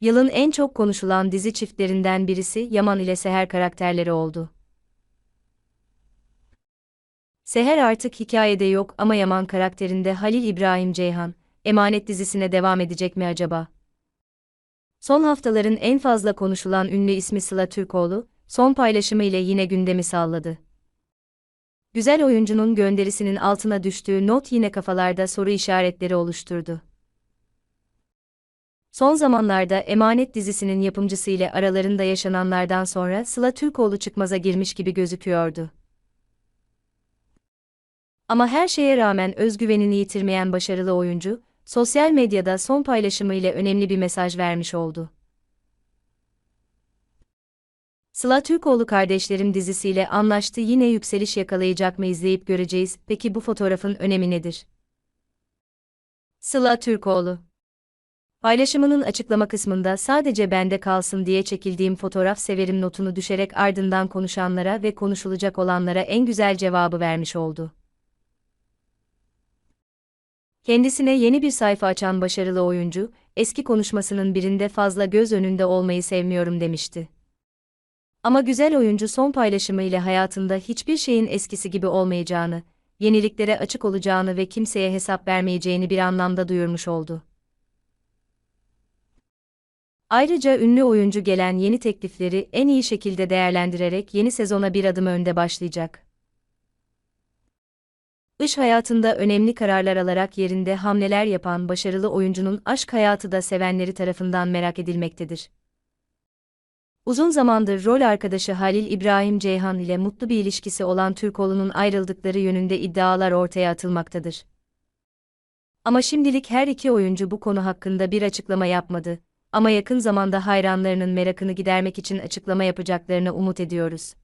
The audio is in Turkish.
Yılın en çok konuşulan dizi çiftlerinden birisi Yaman ile Seher karakterleri oldu. Seher artık hikayede yok ama Yaman karakterinde Halil İbrahim Ceyhan, Emanet dizisine devam edecek mi acaba? Son haftaların en fazla konuşulan ünlü ismi Sıla Türkoğlu, son paylaşımı ile yine gündemi salladı. Güzel oyuncunun gönderisinin altına düştüğü not yine kafalarda soru işaretleri oluşturdu. Son zamanlarda Emanet dizisinin yapımcısı ile aralarında yaşananlardan sonra Sıla Türkoğlu çıkmaza girmiş gibi gözüküyordu. Ama her şeye rağmen özgüvenini yitirmeyen başarılı oyuncu, sosyal medyada son paylaşımı ile önemli bir mesaj vermiş oldu. Sıla Türkoğlu Kardeşlerim dizisiyle anlaştı yine yükseliş yakalayacak mı izleyip göreceğiz. Peki bu fotoğrafın önemi nedir? Sıla Türkoğlu Paylaşımının açıklama kısmında sadece bende kalsın diye çekildiğim fotoğraf severim notunu düşerek ardından konuşanlara ve konuşulacak olanlara en güzel cevabı vermiş oldu. Kendisine yeni bir sayfa açan başarılı oyuncu, eski konuşmasının birinde fazla göz önünde olmayı sevmiyorum demişti. Ama güzel oyuncu son paylaşımı ile hayatında hiçbir şeyin eskisi gibi olmayacağını, yeniliklere açık olacağını ve kimseye hesap vermeyeceğini bir anlamda duyurmuş oldu. Ayrıca ünlü oyuncu gelen yeni teklifleri en iyi şekilde değerlendirerek yeni sezona bir adım önde başlayacak. İş hayatında önemli kararlar alarak yerinde hamleler yapan başarılı oyuncunun aşk hayatı da sevenleri tarafından merak edilmektedir. Uzun zamandır rol arkadaşı Halil İbrahim Ceyhan ile mutlu bir ilişkisi olan Türkoğlu'nun ayrıldıkları yönünde iddialar ortaya atılmaktadır. Ama şimdilik her iki oyuncu bu konu hakkında bir açıklama yapmadı ama yakın zamanda hayranlarının merakını gidermek için açıklama yapacaklarını umut ediyoruz.